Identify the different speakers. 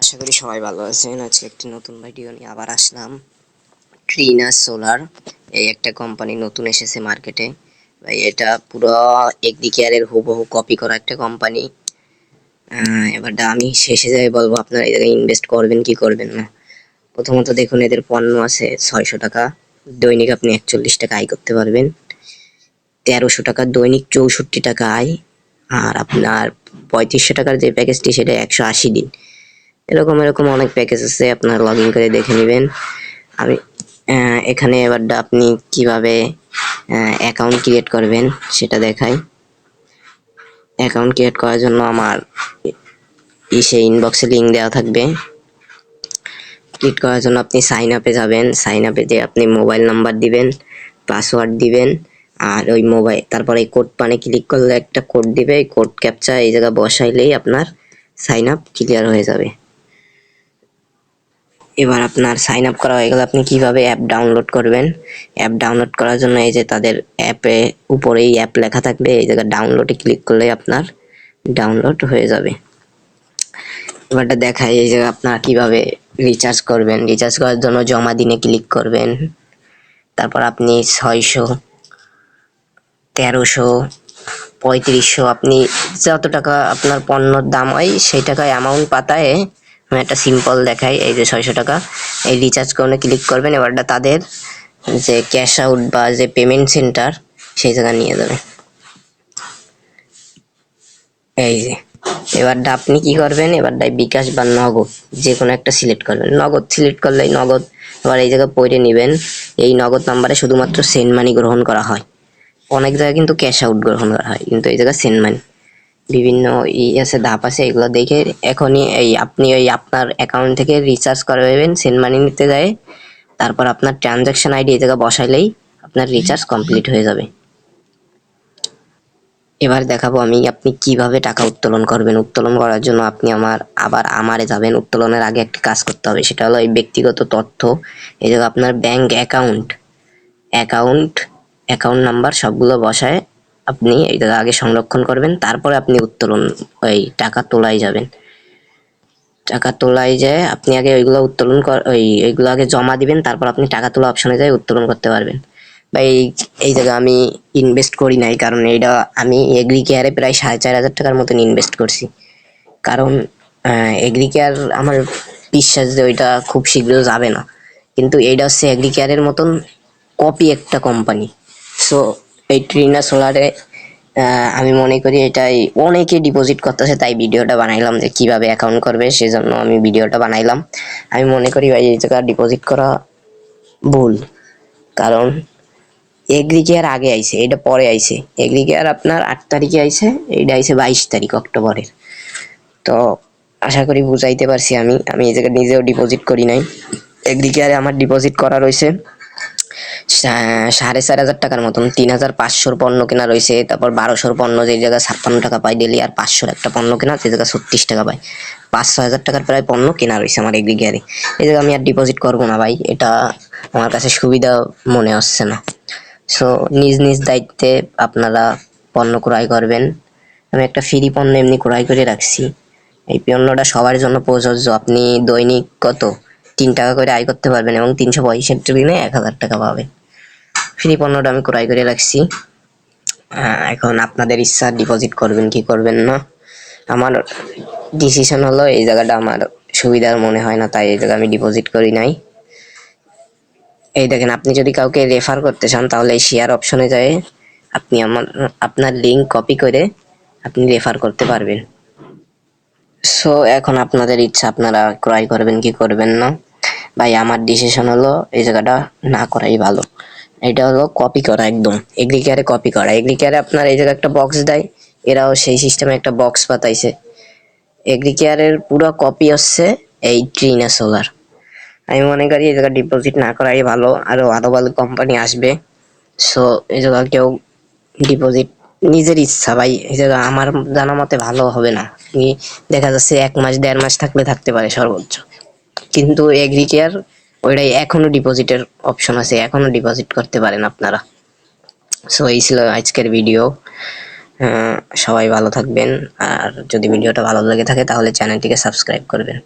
Speaker 1: আশা করি সবাই ভালো আছেন। আজকে একটি নতুন ভিডিও নিয়ে আবার আসলাম। ট্রিনা সোলার এই একটা কোম্পানি নতুন এসেছে মার্কেটে ভাই, এটা পুরো এগ্রিকেয়ারের হুবহু কপি করা একটা কোম্পানি এবার আমি শেষে যাই বলব, আপনারা এই জায়গায় ইনভেস্ট করবেন, কি করবেন না। প্রথমত দেখুন, এদের পণ্য আছে ছয়শো টাকা। দৈনিক আপনি একচল্লিশ টাকা আয় করতে পারবেন। তেরোশো টাকা, দৈনিক চৌষট্টি টাকা আয়। আর আপনার পঁয়ত্রিশশো টাকার যে প্যাকেজটি সেটা একশো আশি দিন। এরকম এরকম অনেক প্যাকেজ আছে, আপনার লগ ইন করে দেখে নেবেন। আমি এখানে এবার আপনি কীভাবে অ্যাকাউন্ট ক্রিয়েট করবেন সেটা দেখাই। অ্যাকাউন্ট ক্রিয়েট করার জন্য আমার ইসে ইনবক্সে লিঙ্ক দেওয়া থাকবে। ক্লিক করার জন্য আপনি সাইন আপে যাবেন। সাইন আপে যে আপনি মোবাইল নাম্বার দিবেন পাসওয়ার্ড দিবেন, আর ওই মোবাইল তারপরে এই কোড পানে ক্লিক করলে একটা কোড দিবে। এই কোড ক্যাপচা এই জায়গা বসাইলেই আপনার সাইন আপ ক্লিয়ার হয়ে যাবে। এবার আপনার সাইন আপ করা হয়ে গেলে। আপনি কীভাবে অ্যাপ ডাউনলোড করবেন? অ্যাপ ডাউনলোড করার জন্য এই যে তাদের অ্যাপে উপরেই অ্যাপ লেখা থাকবে। এই জায়গায় ডাউনলোডে ক্লিক করলে আপনার ডাউনলোড হয়ে যাবে। এবারটা দেখাই এই জায়গায় আপনারা কীভাবে রিচার্জ করবেন। রিচার্জ করার জন্য জমা দিনে ক্লিক করবেন। তারপর আপনি ছয়শো, তেরোশো, পঁয়ত্রিশশো, আপনি যত টাকা আপনার পণ্যর দাম হয় সেই টাকায় অ্যামাউন্ট পাতায় আমি একটা সিম্পল দেখাই, এই যে ছয়শো টাকা। এই রিচার্জ করে ক্লিক করবেন এবারটা তাদের যে ক্যাশ আউট বা যে পেমেন্ট সেন্টার সেই জায়গায় নিয়ে যাবে। এই যে, এবারটা আপনি কি করবেন? এবারটাই বিকাশ বা নগদ, যে কোনো একটা সিলেক্ট করবেন। নগদ সিলেক্ট করলেই নগদ, এবার এই জায়গায় পড়ে নেবেন। এই নগদ নাম্বারে শুধুমাত্র সেন্ড মানি গ্রহণ করা হয়। অনেক জায়গায় কিন্তু ক্যাশ আউট গ্রহণ করা হয়, কিন্তু এই জায়গায় সেন্ড মানি বিভিন্ন ই আছে ধাপ আছে, এগুলো দেখে এখনই এই আপনি ওই আপনার অ্যাকাউন্ট থেকে রিচার্জ করবেন সেন্ড মানি নিতে যায়। তারপর আপনার ট্রানজাকশন আইডি জায়গায় বসাইলেই আপনার রিচার্জ কমপ্লিট হয়ে যাবে। এবার দেখাবো আমি আপনি কীভাবে টাকা উত্তোলন করবেন। উত্তোলন করার জন্য আপনি আমার, আবার আমারে যাবেন। উত্তোলনের আগে একটি কাজ করতে হবে, সেটা হলো এই ব্যক্তিগত তথ্য। এই আপনার bank account account account number সবগুলো বসায়। আপনি জায়গা আগে সংরক্ষণ করবেন, তারপরে আপনি উত্তোলন, ওই টাকা তোলাই যাবেন। টাকা তোলাই যায় আপনি আগে ওইগুলো উত্তোলন ওই ওইগুলো আগে জমা দিবেন, তারপর আপনি টাকা তোলা অপশনে যায় উত্তোলন করতে পারবেন। বা এই এই জায়গা আমি ইনভেস্ট করি নাই, কারণ এইটা আমি এগ্রি কেয়ারে প্রায় সাড়ে চার হাজার টাকার মতন ইনভেস্ট করছি। কারণ এগ্রি কেয়ার আমার বিশ্বাস যে ওইটা খুব শীঘ্র যাবে না। কিন্তু এইটা হচ্ছে এগ্রি কেয়ারের মতন কপি একটা কোম্পানি সো এই ট্রিনা সোলারে আমি মনে করি এটাই অনেকে ডিপোজিট করতেছে, তাই ভিডিওটা বানাইলাম যে কীভাবে অ্যাকাউন্ট করবে, সেজন্য আমি ভিডিওটা বানাইলাম। আমি মনে করি ভাই, এই জায়গা ডিপোজিট করা ভুল। কারণ এগ্রি কেয়ার আগে আইছে, এটা পরে আইছে। এগ্রি কেয়ার আপনার আট তারিখে আইছে এইটা আইছে বাইশ তারিখ অক্টোবরের। তো আশা করি বুঝাইতে পারছি আমি আমি এই জায়গায় নিজেও ডিপোজিট করি নাই। এগ্রি কেয়ারে আমার ডিপোজিট করা রয়েছে। সাড়ে চার হাজার টাকার মতন। তিন হাজার পাঁচশোর পণ্য কেনা রয়েছে, তারপর বারোশোর পণ্য যে জায়গায় ছাপ্পান্ন টাকা পায় ডেলি আর পাঁচশোর একটা পণ্য কেনা যে জায়গায় ছত্রিশ টাকা পায় পাঁচ, ছয় হাজার টাকার প্রায় পণ্য কেনা রয়েছে আমার এগ্রি গিয়ারে এই জায়গায় আমি আর ডিপোজিট করব না ভাই, এটা আমার কাছে সুবিধা মনে হচ্ছে না। সো নিজ নিজ দায়িত্বে আপনারা পণ্য ক্রয় করবেন। আমি একটা ফ্রি পণ্য এমনি ক্রয় করে রাখছি। এই পণ্যটা সবার জন্য প্রযোজ্য। আপনি দৈনিক কত? তিন টাকা করে আয় করতে পারবেন এবং তিনশো পঁয়ষট্টি দিনে এক হাজার টাকা পাবেন। ফ্রি পণ্যটা আমি ক্রয় করে রাখছি। এখন আপনাদের ইচ্ছা ডিপোজিট করবেন, কি করবেন না? আমার ডিসিশন হলো, এই জায়গাটা আমার সুবিধার মনে হয় না, তাই এই জায়গা আমি ডিপোজিট করি নাই। এই দেখেন, আপনি যদি কাউকে রেফার করতে চান, তাহলে এই শেয়ার অপশনে যায়। আপনি আমার, আপনার লিঙ্ক কপি করে আপনি রেফার করতে পারবেন। সো এখন আপনাদের ইচ্ছা, আপনারা ক্রয় করবেন, কি করবেন না? ভাই, আমার ডিসিশন হলো, এই জায়গাটা না করাই ভালো। এটা হলো কপি করা, একদম। এগ্রিকেয়ারে কপি করা। এগ্রিকেয়ারে আপনার এই জায়গায় একটা বক্স দেয়, এরাও সেই সিস্টেমে একটা বক্স পাতাইছে। এগ্রিকেয়ারের পুরো কপি হচ্ছে এই ট্রিনা সোলার আমি মনে করি এই জায়গায় ডিপোজিট না করাই ভালো, আরও ভালো ভালো কোম্পানি আসবে। সো এই জায়গা কেউ ডিপোজিট নিজের ইচ্ছা, ভাই। এই জায়গা আমার জানা মতে ভালো হবে না। দেখা যাচ্ছে এক মাস, দেড় মাস থাকলে থাকতে পারে সর্বোচ্চ। কিন্তু এগ্রি কেয়ার ওইটাই এখনও ডিপোজিটের অপশন আছে, এখনও ডিপোজিট করতে পারেন আপনারা। সো এই ছিল আজকের ভিডিও সবাই ভালো থাকবেন, আর যদি ভিডিওটা ভালো লেগে থাকে তাহলে চ্যানেলটিকে সাবস্ক্রাইব করবেন।